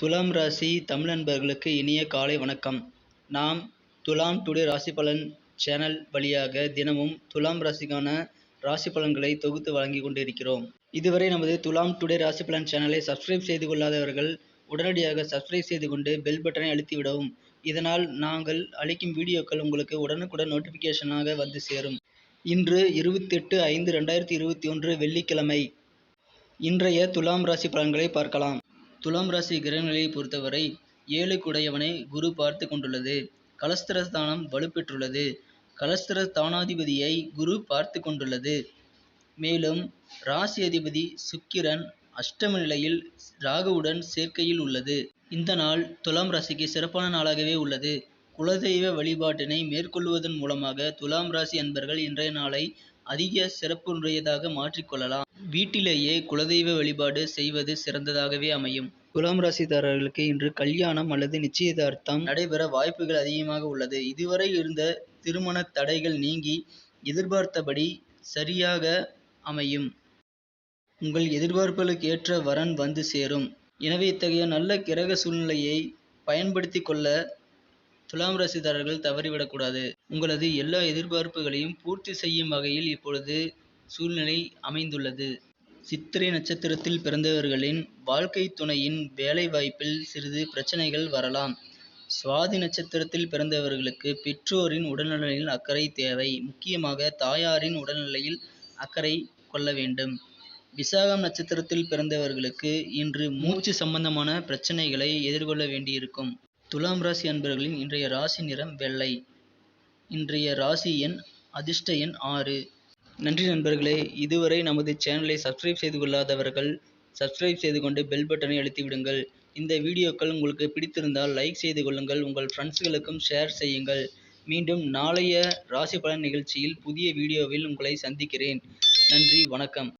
துலாம் ராசி தமிழ் நண்பர்களுக்கு இனிய காலை வணக்கம். நாம் துலாம் டுடே ராசி பலன் சேனல் வழியாக தினமும் துலாம் ராசிக்கான ராசி பலன்களை தொகுத்து வழங்கி கொண்டிருக்கிறோம். இதுவரை நமது துலாம் டுடே ராசி பலன் சேனலை சப்ஸ்கிரைப் செய்து கொள்ளாதவர்கள் உடனடியாக சப்ஸ்கிரைப் செய்து கொண்டு பெல் பட்டனை அழுத்திவிடவும் இதனால் நாங்கள் அளிக்கும் வீடியோக்கள் உங்களுக்கு உடனுக்குடன் நோட்டிஃபிகேஷனாக வந்து சேரும். இன்று இருபத்தெட்டு ஐந்து ரெண்டாயிரத்தி இருபத்தி ஒன்று வெள்ளிக்கிழமை. இன்றைய துலாம் ராசி பலன்களை பார்க்கலாம். துலாம் ராசி கிரகநிலையை பொறுத்தவரை ஏழுக்குடையவனை குரு பார்த்து கொண்டுள்ளது. கலஸ்திரஸ்தானம் வலுப்பெற்றுள்ளது. கலஸ்திர ஸ்தானாதிபதியை குரு பார்த்து கொண்டுள்ளது. மேலும் ராசி அதிபதி சுக்கிரன் அஷ்டம நிலையில் ராகுவுடன் சேர்க்கையில் உள்ளது. இந்த நாள் துலாம் ராசிக்கு சிறப்பான நாளாகவே உள்ளது. குலதெய்வ வழிபாட்டினை மேற்கொள்வதன் மூலமாக துலாம் ராசி அன்பர்கள் இன்றைய நாளை அதிக சிறப்புடையதாக மாற்றிக்கொள்ளலாம் வீட்டிலேயே குலதெய்வ வழிபாடு செய்வது சிறந்ததாகவே அமையும். துலாம் ராசிதாரர்களுக்கு இன்று கல்யாணம் அல்லது நிச்சயதார்த்தம் நடைபெற வாய்ப்புகள் அதிகமாக உள்ளது. இதுவரை இருந்த திருமண தடைகள் நீங்கி எதிர்பார்த்தபடி சரியாக அமையும். உங்கள் எதிர்பார்ப்புகளுக்கு ஏற்ற வரன் வந்து சேரும். எனவே இத்தகைய நல்ல கிரக சூழ்நிலையை பயன்படுத்தி கொள்ள துலாம் ராசிதாரர்கள் தவறிவிடக்கூடாது. உங்களது எல்லா எதிர்பார்ப்புகளையும் பூர்த்தி செய்யும் வகையில் இப்பொழுது சூழ்நிலை அமைந்துள்ளது. சித்திரை நட்சத்திரத்தில் பிறந்தவர்களின் வாழ்க்கை துணையின் வேலை வாய்ப்பில் சிறிது பிரச்சனைகள் வரலாம். சுவாதி நட்சத்திரத்தில் பிறந்தவர்களுக்கு பெற்றோரின் உடல்நலையில் அக்கறை தேவை. முக்கியமாக தாயாரின் உடல்நிலையில் அக்கறை கொள்ள வேண்டும். விசாகம் நட்சத்திரத்தில் பிறந்தவர்களுக்கு இன்று மூச்சு சம்பந்தமான பிரச்சனைகளை எதிர்கொள்ள வேண்டியிருக்கும். துலாம் ராசி அன்பர்களின் இன்றைய ராசி நிறம் வெள்ளை. இன்றைய ராசி எண் அதிர்ஷ்ட எண் ஆறு. நன்றி நண்பர்களே இதுவரை நமது சேனலை சப்ஸ்கிரைப் செய்து கொள்ளாதவர்கள் சப்ஸ்கிரைப் செய்து கொண்டு பெல் பட்டனை அழுத்தி விடுங்கள். இந்த வீடியோக்கள் உங்களுக்கு பிடித்திருந்தால் லைக் செய்து கொள்ளுங்கள் உங்கள் ஃப்ரெண்ட்ஸ்களுக்கும் ஷேர் செய்யுங்கள். மீண்டும் நாளைய ராசி பலன் நிகழ்ச்சியில் புதிய வீடியோவில் உங்களை சந்திக்கிறேன். நன்றி வணக்கம்.